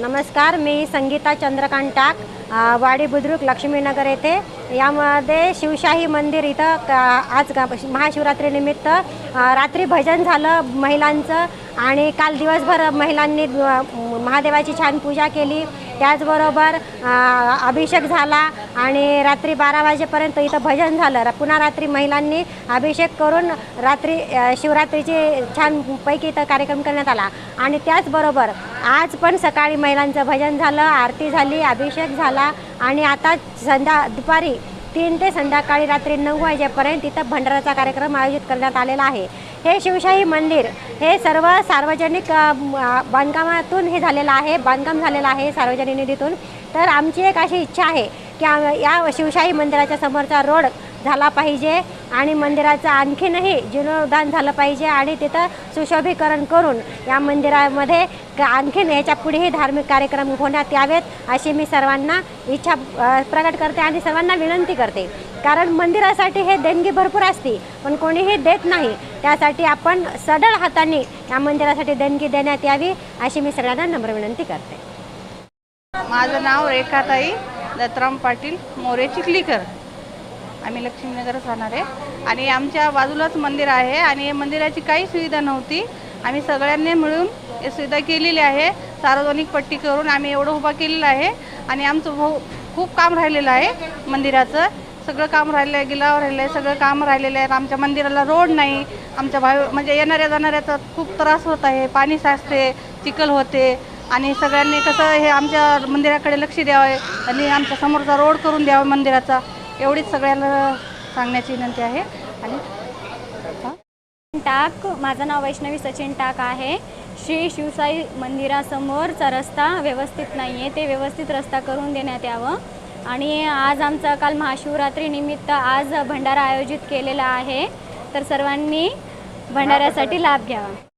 नमस्कार मी संगीता चंद्रकांत टाक वाडी बुद्रुक लक्ष्मीनगर येथे. यामध्ये शिवशाही मंदिर इथं क- आज महाशिवरात्रीनिमित्त रात्री भजन झालं महिलांचं आणि काल दिवसभर महिलांनी महादेवाची छान पूजा केली. त्याचबरोबर अभिषेक झाला आणि रात्री बारा वाजेपर्यंत इथं भजन झालं. र- पुन्हा रात्री महिलांनी अभिषेक करून रात्री शिवरात्रीचे शिवरात्रीची छान पैकी इथं कार्यक्रम करण्यात आला. आणि त्याचबरोबर आज पण सकाळी महिलांचं भजन झालं आरती झाली अभिषेक झाला आणि आता संध्या दुपारी तीन ते संध्याकाळी रात्री नऊ वाजेपर्यंत तिथं भंडाराचा कार्यक्रम आयोजित करण्यात आलेला आहे. हे शिवशाही मंदिर हे सर्व सार्वजनिक बांधकामातून हे झालेलं आहे बांधकाम झालेलं आहे सार्वजनिक निधीतून. तर आमची एक अशी इच्छा आहे की या शिवशाही मंदिराच्या समोरचा रोड झाला पाहिजे आणि मंदिराचं आणखीनही जीर्णोद्धान झालं पाहिजे आणि तिथं सुशोभीकरण करून या मंदिरामध्ये आणखीन याच्या पुढेही धार्मिक कार्यक्रम होण्यात यावेत अशी मी सर्वांना इच्छा प्रकट करते आणि सर्वांना विनंती करते. कारण मंदिरासाठी हे देणगी भरपूर असते पण कोणीही देत नाही. त्यासाठी आपण सढळ हाताने या मंदिरासाठी देणगी देण्यात यावी अशी मी सगळ्यांना नम्र विनंती करते. माझं नाव रेखाताई. दत्तराम पाटील मोरे चिखलीकर आम्ही लक्ष्मीनगरच राहणार आहे. आणि आमच्या बाजूलाच मंदिर आहे आणि या मंदिराची काही सुविधा नव्हती. आम्ही सगळ्यांनी मिळून हे सुविधा केलेली आहे. सार्वजनिक पट्टी करून आम्ही एवढं उभा केलेलं आहे. आणि आमचं भाऊ खूप काम राहिलेलं आहे मंदिराचं. सगळं काम राहिलं आहे गिलाव राहिलं आहे सगळं काम राहिलेलं आहे. आमच्या मंदिराला रोड नाही. आमच्या भावी म्हणजे येणाऱ्या जाणाऱ्याचा खूप त्रास होत आहे. पाणी साचते चिखल होते. आणि सगळ्यांनी कसं हे आमच्या मंदिराकडे लक्ष द्यावे आणि आमच्या समोरचा रोड करून द्यावा मंदिराचा एवढीच सगळ्याला सांगण्याची विनंती आहे. आणि टाक माझं नाव वैष्णवी सचिन टाक आहे. श्री शिवसाई मंदिरासमोरचा रस्ता व्यवस्थित नाही आहे ते व्यवस्थित रस्ता करून देण्यात यावं. आणि आज आमचा काल महाशिवरात्रीनिमित्त आज भंडारा आयोजित केलेला आहे. तर सर्वांनी भंडाऱ्यासाठी लाभ घ्यावा.